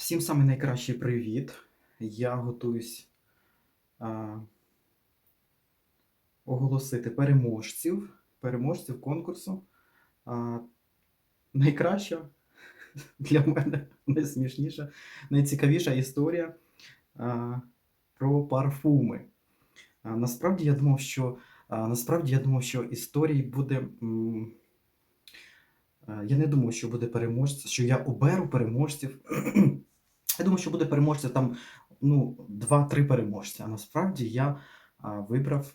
Всім самий найкращий привіт. Я готуюсь а, оголосити переможців, переможців конкурсу. А, найкраща для мене найсмішніша, найцікавіша історія а, про парфуми. А, насправді я думав, що а, насправді я думав, що історій буде. м, Я не думав, що буде переможця, що я оберу переможців. Я думаю, що буде переможця там ну, 2-3 переможця. А насправді я а, вибрав.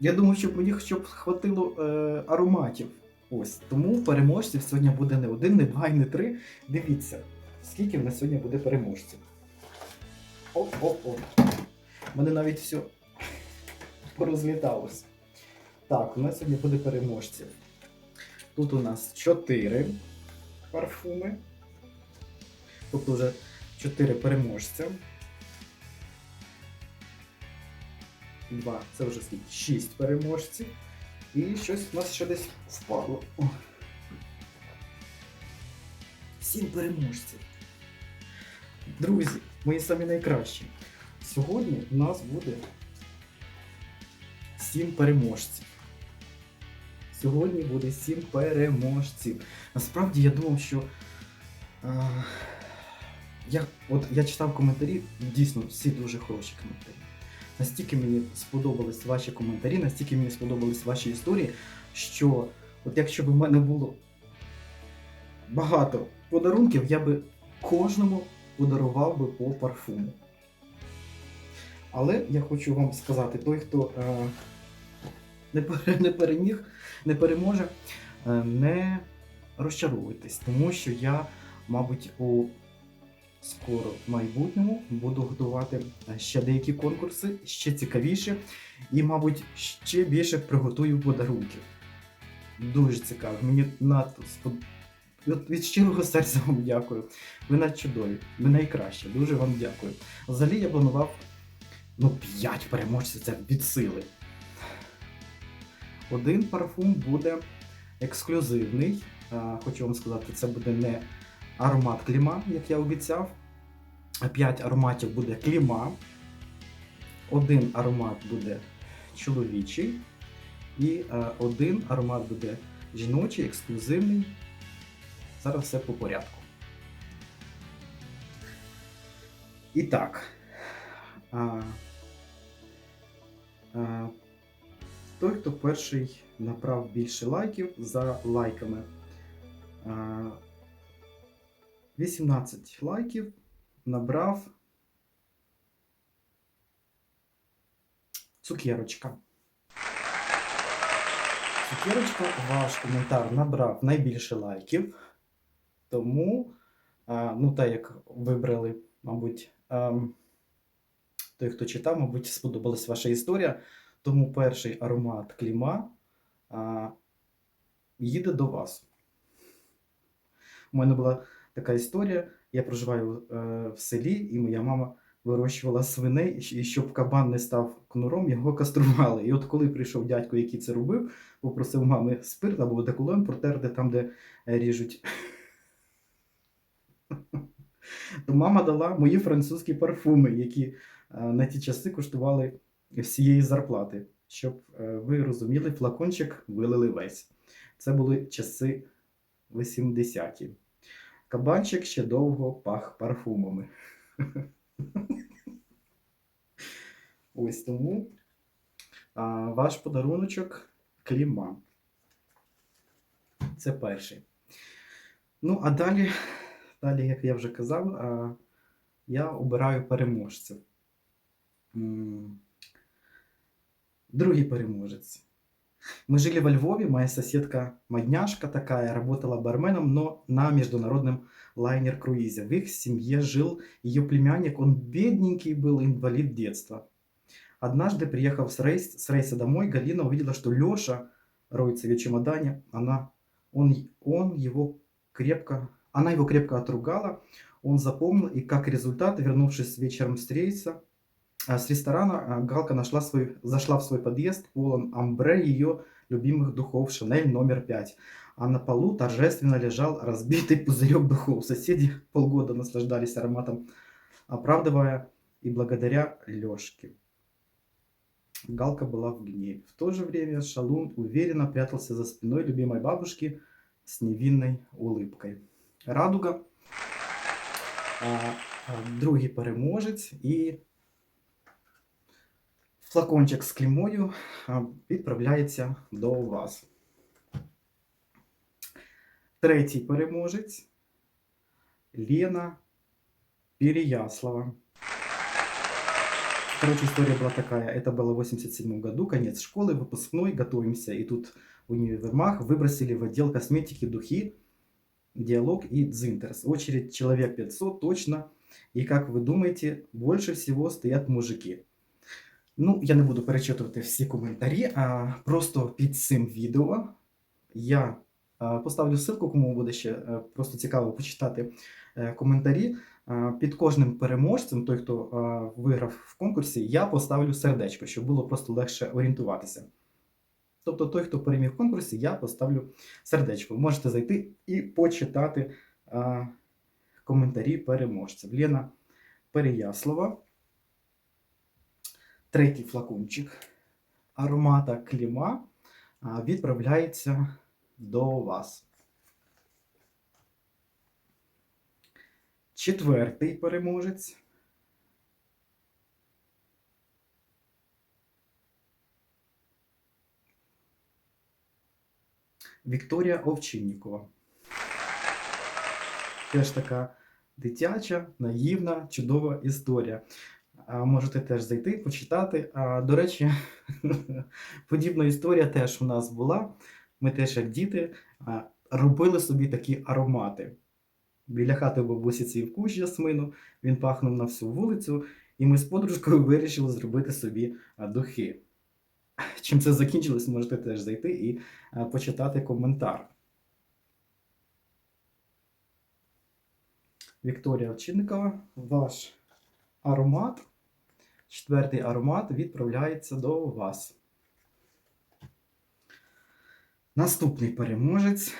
Я думаю, що мені щоб хватило е, ароматів. Ось. Тому переможців сьогодні буде не один, не два і не три. Дивіться, скільки в нас сьогодні буде переможців. У мене навіть все порозліталось. Так, у нас сьогодні буде переможців. Тут у нас 4 парфуми. Тобто вже 4 переможця. Два. Це вже скільки? 6 переможців. І щось у нас ще десь впало. О. 7 переможців. Друзі, мої самі найкращі. Сьогодні у нас буде 7 переможців. Сьогодні буде 7 переможців. Насправді я думав, що. А, я, от, я читав коментарі, дійсно, всі дуже хороші коментарі. Настільки мені сподобались ваші коментарі, настільки мені сподобались ваші історії, що от якщо б у мене було багато подарунків, я би кожному подарував би по парфуму. Але я хочу вам сказати, той, хто е, не, переміг, не переможе, е, не розчаровуйтесь, тому що я, мабуть, у скоро майбутньому буду готувати е, ще деякі конкурси, ще цікавіше, і, мабуть, ще більше приготую подарунків. Дуже цікаво. Мені надто спод... Від щирого серця вам дякую. Ви надчудові, ви найкращі. Дуже вам дякую. Взагалі я планував ну, 5 переможців це від сили. Один парфум буде ексклюзивний. Хочу вам сказати, це буде не аромат кліма, як я обіцяв. 5 ароматів буде кліма. Один аромат буде чоловічий. І е, один аромат буде жіночий, ексклюзивний. Зараз все по порядку. І так. Той, хто перший набрав більше лайків за лайками. 18 лайків набрав цукерочка. Цукерочка, ваш коментар набрав найбільше лайків. Тому, ну так як вибрали, мабуть, ем, той, хто читав, мабуть, сподобалась ваша історія. Тому перший аромат кліма а, їде до вас. У мене була така історія. Я проживаю е, в селі, і моя мама вирощувала свиней, і щоб кабан не став кнуром, його кастрували. І от коли прийшов дядько, який це робив, попросив мами спирт або деколон протерти там, де е, ріжуть. То мама дала мої французькі парфуми, які е, на ті часи коштували всієї зарплати. Щоб е, ви розуміли, флакончик вилили весь. Це були часи 80-ті. Кабанчик ще довго пах парфумами. Ось тому а, ваш подаруночок кліма. Це перший. Ну, а далі, далі, як я вже казав, я обираю переможців. Другий переможець. Мы жили во Львове, моя соседка модняшка такая, работала барменом, но на международном лайнер-круизе. В их семье жил ее племянник, он бедненький был, инвалид детства. Однажды, приехав с, рейс, с рейса домой, Галина увидела, что Леша роется в ее чемодане. Она, он, он его крепко, она его крепко отругала, он запомнил, и как результат, вернувшись вечером с рейса, с ресторана, а, Галка нашла свой, зашла в свой подъезд, полон амбре ее любимых духов Шанель номер 5. А на полу торжественно лежал разбитый пузырек духов. Соседи полгода наслаждались ароматом, оправдывая и благодаря Лёшке. Галка была в гневе. В то же время Шалун уверенно прятался за спиной любимой бабушки с невинной улыбкой. Радуга, а, а, другий переможець і флакончик з клімою а, відправляється до вас. Третій переможець Лена Переяслава. Короче, история была такая. Это было в 87 году, конец школы, выпускной, готовимся. И тут в универмаг выбросили в отдел косметики духи, диалог и дзинтерс. Очередь человек 500 точно. И как вы думаете, больше всего стоят мужики. Ну, я не буду перечитувати всі коментарі, а просто під цим відео я поставлю ссылку, кому буде ще е, просто цікаво почитати е, коментарі. Під кожним переможцем, той, хто виграв в конкурсі, я поставлю сердечко, щоб було просто легше орієнтуватися. Тобто той, хто переміг в конкурсі, я поставлю сердечко. Можете зайти і почитати коментарі переможців. Лена Переяслава. Третій флакончик аромата кліма відправляється до вас. Четвертий переможець. Вікторія Овчиннікова. Теж така дитяча, наївна, чудова історія. Можете теж зайти, почитати. А, До речі, подібна історія теж у нас була. Ми теж, як діти, робили собі такі аромати. Біля хати бабусі цвів кущ ясмину, він пахнув на всю вулицю, і ми з подружкою вирішили зробити собі духи. Чим це закінчилось, можете теж зайти і почитати коментар. Вікторія Овчинникова, ваш аромат, четвертий аромат відправляється до вас. Наступний переможець.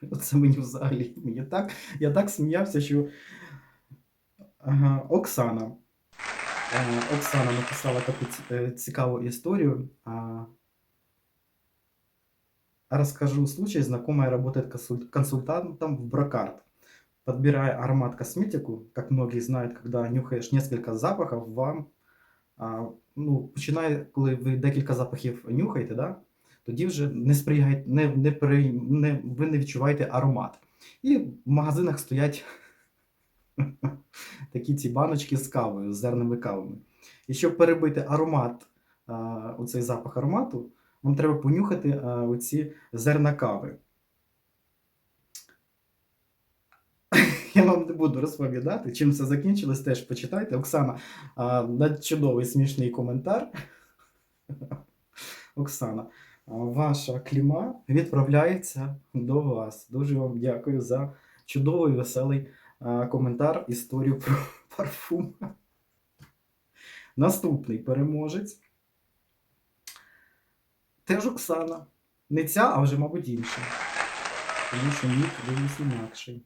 Оце мені взагалі. Мені так, я так сміявся, що ага, Оксана. Е, Оксана написала таку е, цікаву історію. А, Расскажу случай. Знакомая работает консуль- консультантом в Брокарт. Подбирая аромат-косметику, как многие знают, когда нюхаешь несколько запахов, вам ну, починає, коли ви декілька запахів нюхаєте, да, тоді вже не сприяє, не, не, при, не, ви не відчуваєте аромат. І в магазинах стоять такі ці баночки з кавою, з зерними кавами. І щоб перебити аромат, оцей запах аромату, вам треба понюхати оці зерна кави. Я вам не буду розповідати, чим це закінчилось, теж почитайте. Оксана, чудовий смішний коментар. Оксана, ваша кліма відправляється до вас. Дуже вам дякую за чудовий веселий коментар, історію про парфум. Наступний переможець. Теж Оксана. Не ця, а вже, мабуть, інша. Тому що нік виніс інакший.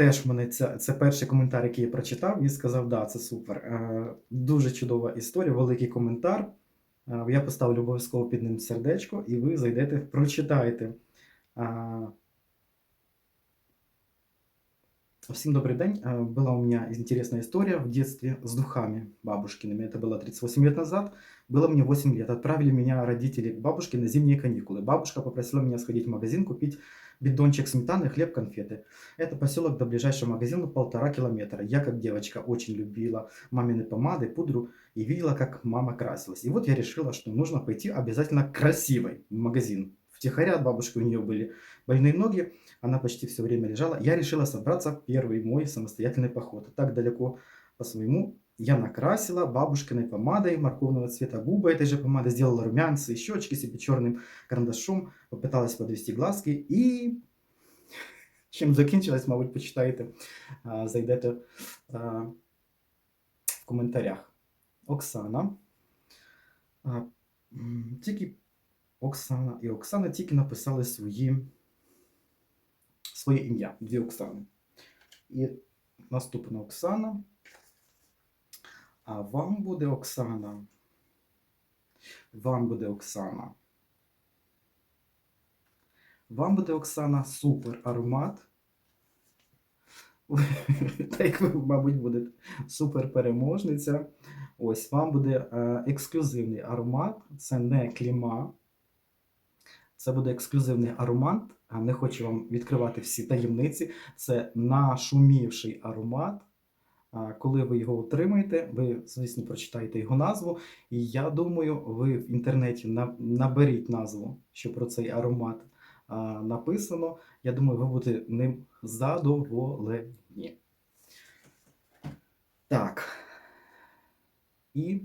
Теж мене це, це перший коментар, який я прочитав, і сказав, да, це супер. Е, дуже чудова історія, великий коментар. Е, я поставлю обов'язково під ним сердечко, і ви зайдете, прочитаєте. Е, Всем добрый день. Э, Была у меня интересная история в детстве с духами бабушкиными. Это было 38 лет назад. Было мне 8 лет. Отправили меня родители к бабушке на зимние каникулы. Бабушка попросила меня сходить в магазин, купить бидончик сметаны, хлеб, конфеты. Это поселок до ближайшего магазина полтора километра. Я, как девочка, очень любила мамины помады, пудру и видела, как мама красилась. И вот я решила, что нужно пойти обязательно красивой в магазин. Втихаря от бабушки у нее были больные ноги, она почти все время лежала. Я решила собраться в первый мой самостоятельный поход. Так далеко по своему я накрасила бабушкиной помадой морковного цвета губы этой же помады, сделала румянцы и щечки себе черным карандашом, попыталась подвести глазки и чим закінчилось, мабуть, почитаєте, а, зайдете а, в коментарях. Оксана. А, М, Тільки Оксана і Оксана тільки написали свої, Своє ім'я, дві Оксани. І наступна Оксана. А вам буде Оксана. Вам буде Оксана. Вам буде Оксана супер аромат. Та як ви, мабуть, будете супер переможниця. Ось вам буде е, ексклюзивний аромат. Це не кліма. Це буде ексклюзивний аромат. Не хочу вам відкривати всі таємниці. Це нашумівший аромат. Коли ви його отримаєте, ви, звісно, прочитаєте його назву. І я думаю, ви в інтернеті наберіть назву, що про цей аромат написано. Я думаю, ви будете ним задоволені. Так. І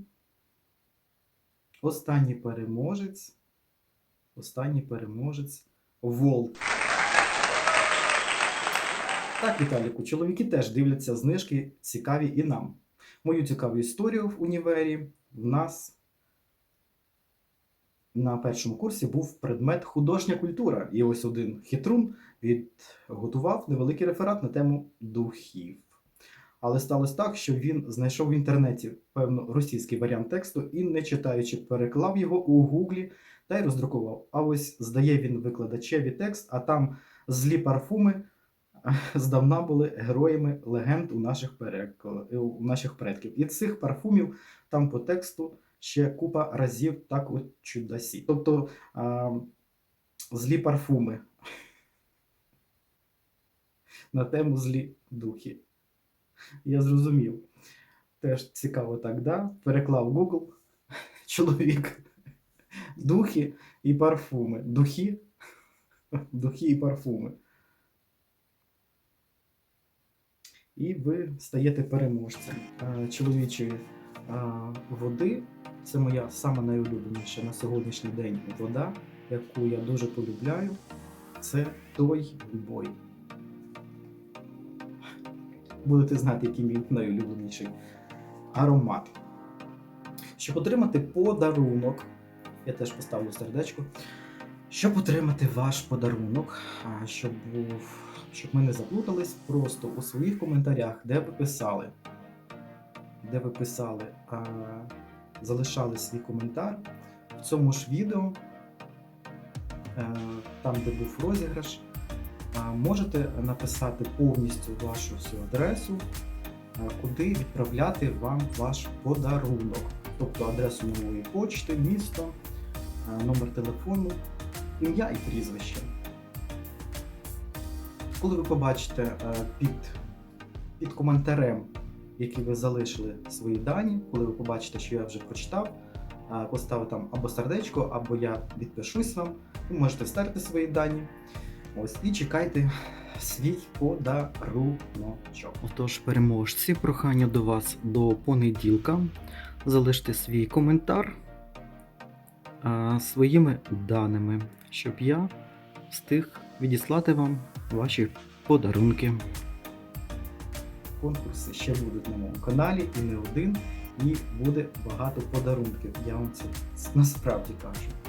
останній переможець. Останній переможець Волт. Так, Віталіку, чоловіки теж дивляться знижки цікаві і нам. Мою цікаву історію в універі в нас на першому курсі був предмет художня культура. І ось один хитрун відготував невеликий реферат на тему духів. Але сталося так, що він знайшов в інтернеті певно російський варіант тексту і, не читаючи, переклав його у гуглі та й роздрукував. А ось здає він викладачеві текст, а там злі парфуми здавна були героями легенд у наших, перек- у наших предків. І цих парфумів там по тексту ще купа разів так от чудасі. Тобто а, злі парфуми на тему злі духи. Я зрозумів. Теж цікаво так, да? Переклав Google чоловік. Духи і парфуми. Духи, духи і парфуми. І ви стаєте переможцем Е, чоловічої е, води. Це моя сама найулюбленіша на сьогоднішній день вода, яку я дуже полюбляю. Це той бой. Будете знати, який мій найулюбленіший аромат. Щоб отримати подарунок, я теж поставлю сердечко. Щоб отримати ваш подарунок, щоб щоб ми не заплутались, просто у своїх коментарях, де ви писали, де ви писали, а, залишали свій коментар в цьому ж відео, е, там, де був розіграш, а, можете написати повністю вашу всю адресу, куди відправляти вам ваш подарунок. Тобто адресу нової почти, місто, номер телефону, ім'я і прізвище. Коли ви побачите під, під коментарем, який ви залишили свої дані, коли ви побачите, що я вже прочитав, е, поставив там або сердечко, або я відпишусь вам, ви можете вставити свої дані. Ось і чекайте свій подаруночок. Отож, переможці, прохання до вас до понеділка. Залиште свій коментар а, своїми даними, щоб я встиг відіслати вам ваші подарунки. Конкурси ще будуть на моєму каналі і не один, і буде багато подарунків. Я вам це насправді кажу.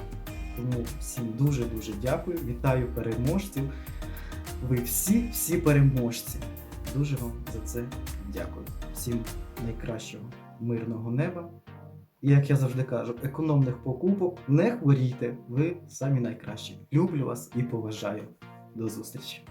Тому всім дуже-дуже дякую. Вітаю переможців. Ви всі, всі переможці. Дуже вам за це дякую. Всім найкращого мирного неба. І як я завжди кажу, економних покупок не хворійте, ви самі найкращі. Люблю вас і поважаю. До зустрічі!